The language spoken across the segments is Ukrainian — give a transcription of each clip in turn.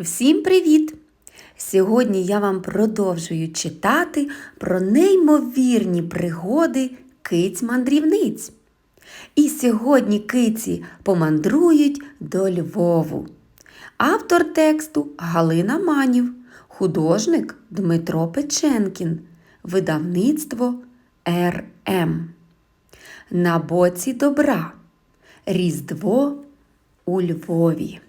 Всім привіт! Сьогодні я вам продовжую читати про неймовірні пригоди киць-мандрівниць. І сьогодні киці помандрують до Львову. Автор тексту Галина Манів, художник Дмитро Печенкін, видавництво РМ. На боці добра. Різдво у Львові.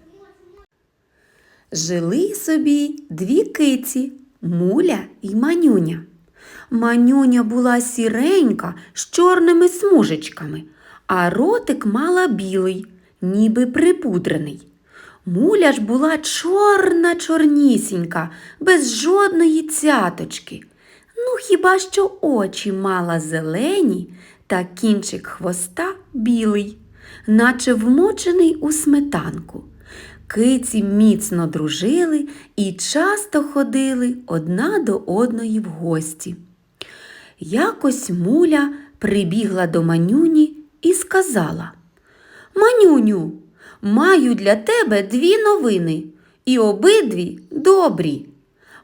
Жили собі дві киці Муля і Манюня. Манюня була сіренька з чорними смужечками, а ротик мала білий, ніби припудрений. Муля ж була чорна чорнісінька, без жодної цяточки. Ну, хіба що очі мала зелені, та кінчик хвоста білий, наче вмочений у сметанку. Киці міцно дружили і часто ходили одна до одної в гості. Якось муля прибігла до манюні і сказала Манюню, маю для тебе дві новини, і обидві добрі.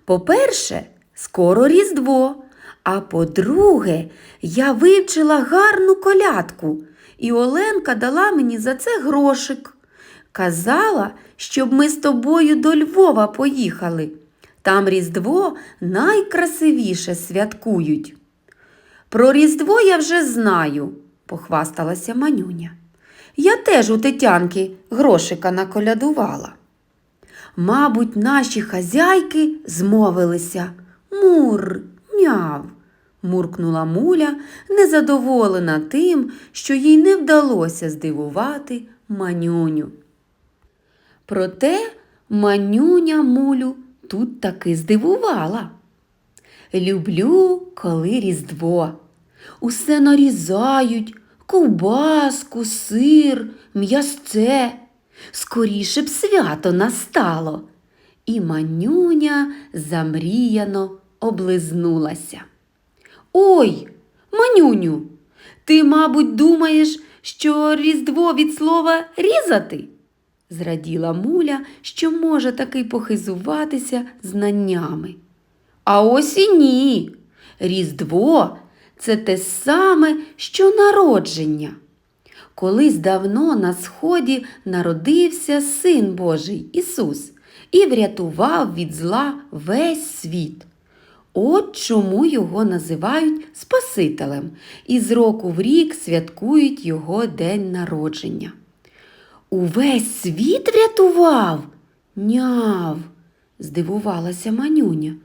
По-перше, скоро Різдво, а по-друге, я вивчила гарну колядку, і Оленка дала мені за це грошик. Казала, щоб ми з тобою до Львова поїхали. Там Різдво найкрасивіше святкують. Про Різдво я вже знаю, похвасталася манюня. Я теж у Тетянки грошика наколядувала. Мабуть, наші хазяйки змовилися. Мур, няв, муркнула муля, незадоволена тим, що їй не вдалося здивувати манюню. Проте манюня мулю тут таки здивувала. Люблю, коли Різдво. Усе нарізають, ковбаску, сир, м'ясце. Скоріше б свято настало. І манюня замріяно облизнулася. Ой, манюню, ти, мабуть, думаєш, що Різдво від слова різати? Зраділа муля, що може таки похизуватися знаннями. А ось і ні. Різдво це те саме, що народження. Колись давно на сході народився Син Божий Ісус і врятував від зла весь світ. От чому його називають Спасителем, і з року в рік святкують його день народження. Увесь світ врятував? Няв, здивувалася манюня.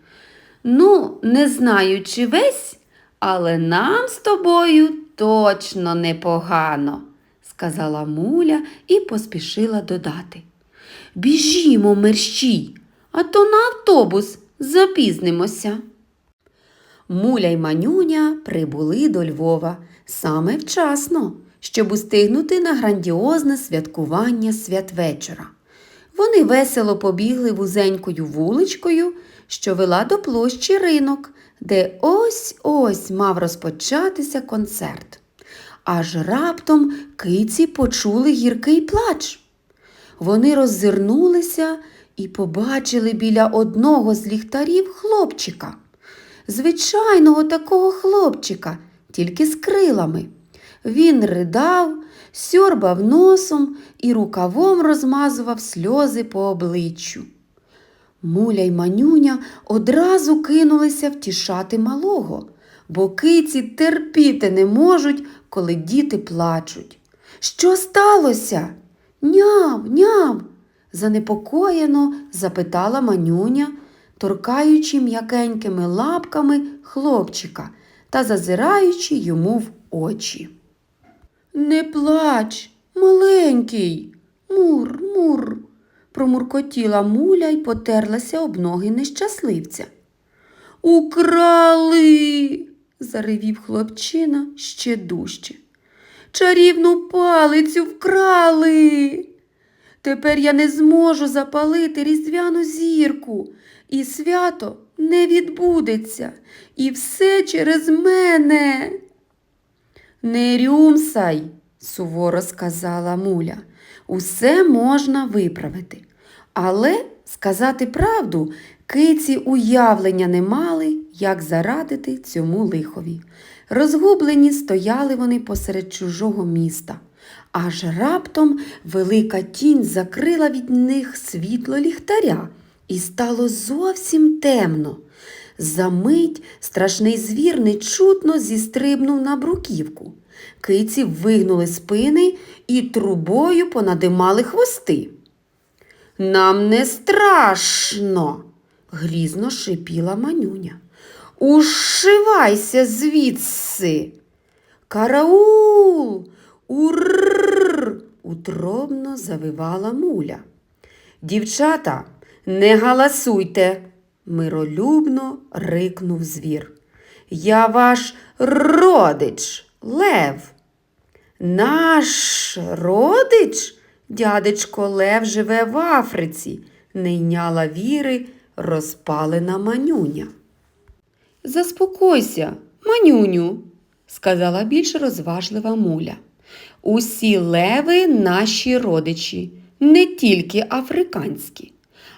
Ну, не знаю, чи весь, але нам з тобою точно непогано, сказала муля і поспішила додати. Біжімо, мерщій, а то на автобус запізнимося. Муля й манюня прибули до Львова саме вчасно, щоб устигнути на грандіозне святкування святвечора. Вони весело побігли вузенькою вуличкою, що вела до площі ринок, де ось ось мав розпочатися концерт. Аж раптом киці почули гіркий плач. Вони роззирнулися і побачили біля одного з ліхтарів хлопчика. Звичайного такого хлопчика, тільки з крилами. Він ридав, сьорбав носом і рукавом розмазував сльози по обличчю. Муля й манюня одразу кинулися втішати малого, бо киці терпіти не можуть, коли діти плачуть. Що сталося? Няв, няв, занепокоєно запитала манюня, торкаючи м'якенькими лапками хлопчика та зазираючи йому в очі. Не плач, маленький, мур, мур, промуркотіла муля й потерлася об ноги нещасливця. Украли, заревів хлопчина ще дужче. Чарівну палицю вкрали. Тепер я не зможу запалити різдвяну зірку, і свято не відбудеться, і все через мене. Не рюмсай, суворо сказала муля. Усе можна виправити. Але Сказати правду, киці уявлення не мали, як зарадити цьому лихові. Розгублені стояли вони посеред чужого міста. Аж раптом велика тінь закрила від них світло ліхтаря, і стало зовсім темно. Замить страшний звір нечутно зістрибнув на бруківку. Киці вигнули спини і трубою понадимали хвости. Нам не страшно, грізно шипіла манюня. Ушивайся звідси. Караул! Урррр! утробно завивала муля. Дівчата, не галасуйте, миролюбно рикнув звір. Я ваш родич, Лев. Наш родич? Дядечко Лев живе в Африці, не йняла віри розпалена манюня. Заспокойся, манюню, сказала більш розважлива муля. Усі леви наші родичі, не тільки африканські.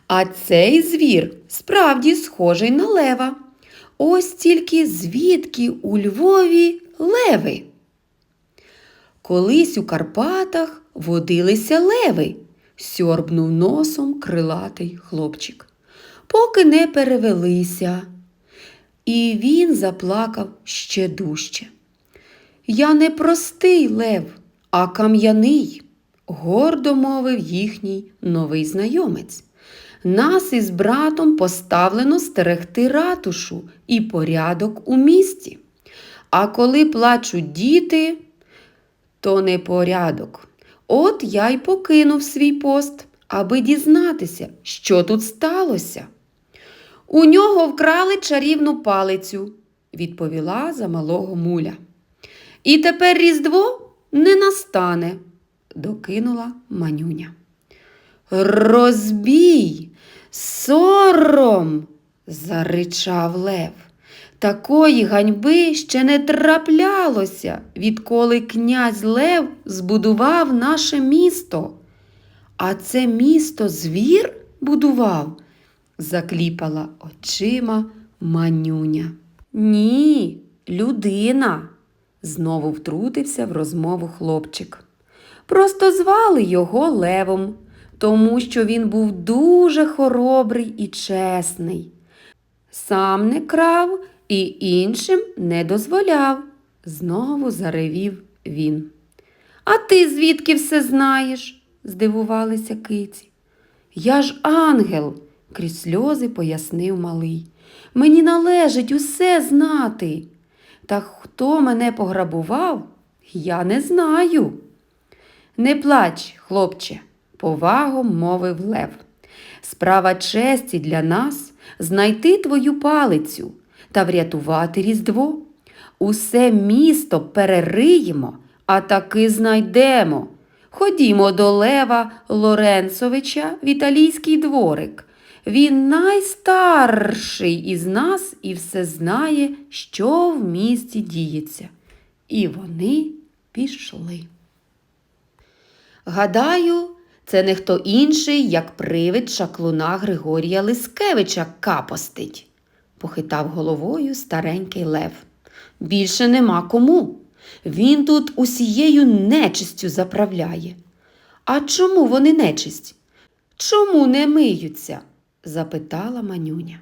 А цей звір справді схожий на лева. Ось тільки звідки у Львові леви. Колись у Карпатах водилися леви, сьорбнув носом крилатий хлопчик. Поки не перевелися. І він заплакав ще дужче. Я не простий лев, а кам'яний, гордо мовив їхній новий знайомець. Нас із братом поставлено стерегти ратушу і порядок у місті. А коли плачуть діти, то не порядок. От я й покинув свій пост, аби дізнатися, що тут сталося. У нього вкрали чарівну палицю, відповіла за малого муля. І тепер Різдво не настане, докинула манюня. Розбій, сором, заричав Лев. Такої ганьби ще не траплялося, відколи князь Лев збудував наше місто. А це місто звір будував, закліпала очима манюня. Ні, людина, знову втрутився в розмову хлопчик. Просто звали його Левом, тому що він був дуже хоробрий і чесний. Сам не крав і іншим не дозволяв, знову заревів він. А ти звідки все знаєш? здивувалися киці. Я ж ангел, крізь сльози пояснив малий. Мені належить усе знати. Та хто мене пограбував, я не знаю. Не плач, хлопче, повагом мовив Лев. Справа честі для нас знайти твою палицю та врятувати Різдво. Усе місто перериємо, а таки знайдемо. Ходімо до Лева Лоренцовича в італійський дворик. Він найстарший із нас і все знає, що в місті діється. І вони пішли. Гадаю, це не хто інший, як привид шаклуна Григорія Лискевича капостить, похитав головою старенький Лев. Більше нема кому. Він тут усією нечистю заправляє. А чому вони нечисть? Чому не миються? запитала манюня.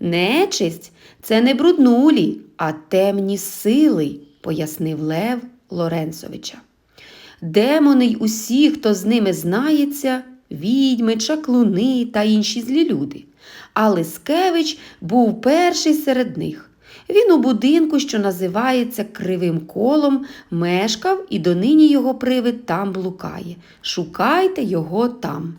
Нечисть це не бруднулі, а темні сили, пояснив Лев Лоренцовича. Демони й усі, хто з ними знається, відьми, чаклуни та інші злі люди. А Лискевич був перший серед них. Він у будинку, що називається Кривим колом, мешкав і донині його привид там блукає. Шукайте його там.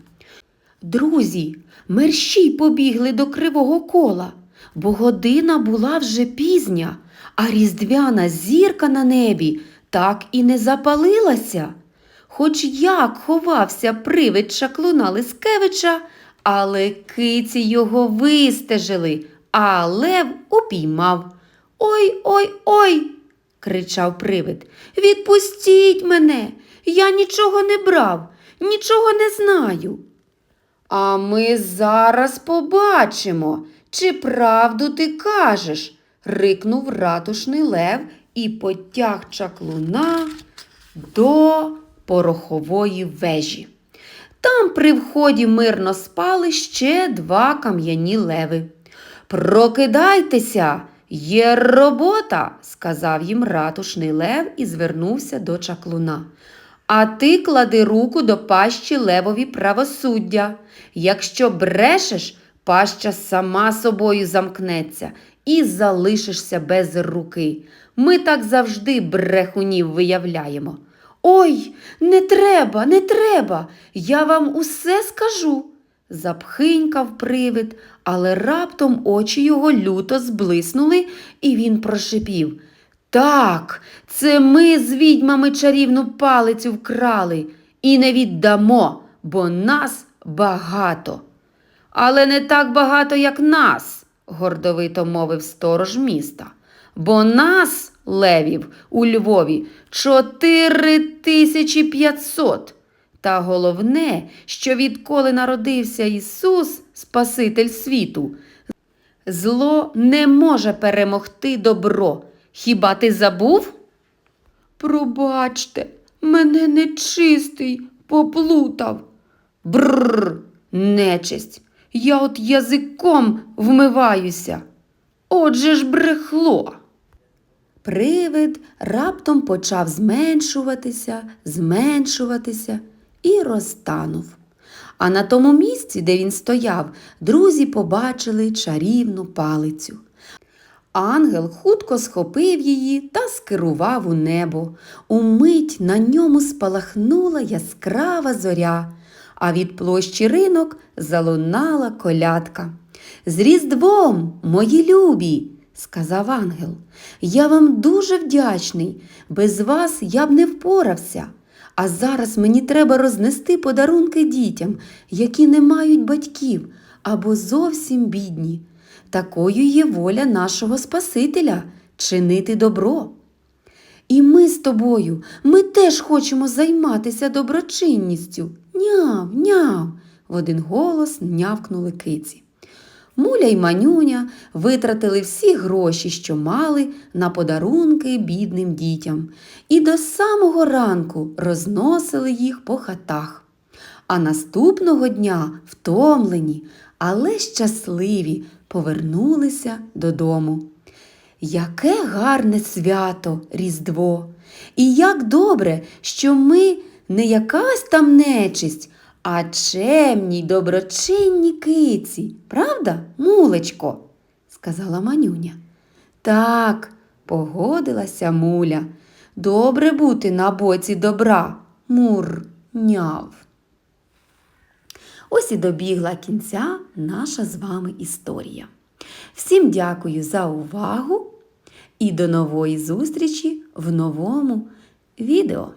Друзі, мерщій побігли до кривого кола, бо година була вже пізня, а різдвяна зірка на небі так і не запалилася. Хоч як ховався привид шаклуна Лискевича, але киці його вистежили, а лев упіймав. Ой ой ой. кричав привид. Відпустіть мене, я нічого не брав, нічого не знаю. А ми зараз побачимо, чи правду ти кажеш, рикнув ратушний лев і потяг чаклуна до порохової вежі. Там при вході мирно спали ще два кам'яні леви. Прокидайтеся, є робота, сказав їм ратушний лев і звернувся до чаклуна. А ти клади руку до пащі левові правосуддя. Якщо брешеш, паща сама собою замкнеться і залишишся без руки. Ми так завжди брехунів виявляємо. Ой, не треба, не треба, я вам усе скажу. Запхинькав привид, але раптом очі його люто зблиснули, і він прошипів. Так, це ми з відьмами чарівну палицю вкрали і не віддамо, бо нас багато. Але не так багато, як нас, гордовито мовив сторож міста. Бо нас, левів, у Львові чотири тисячі п'ятсот. Та головне, що відколи народився Ісус, Спаситель світу, зло не може перемогти добро. Хіба ти забув? Пробачте, мене нечистий поплутав. Бррр, нечисть. Я от язиком вмиваюся. Отже ж брехло. Привид раптом почав зменшуватися, зменшуватися і розтанув. А на тому місці, де він стояв, друзі побачили чарівну палицю. Ангел хутко схопив її та скерував у небо. Умить на ньому спалахнула яскрава зоря, а від площі ринок залунала колядка. З Різдвом, мої любі, сказав ангел, я вам дуже вдячний. Без вас я б не впорався. А зараз мені треба рознести подарунки дітям, які не мають батьків або зовсім бідні. Такою є воля нашого Спасителя чинити добро. І ми з тобою, ми теж хочемо займатися доброчинністю. Няв, няв, в один голос нявкнули киці. Муля й манюня витратили всі гроші, що мали на подарунки бідним дітям, і до самого ранку розносили їх по хатах. А наступного дня, втомлені, але щасливі, повернулися додому. Яке гарне свято Різдво! І як добре, що ми не якась там нечисть, а чемні й доброчинні киці. Правда, мулечко? сказала манюня. Так, погодилася муля. Добре бути на боці добра, мур, няв. Ось і добігла кінця наша з вами історія. Всім дякую за увагу і до нової зустрічі в новому відео.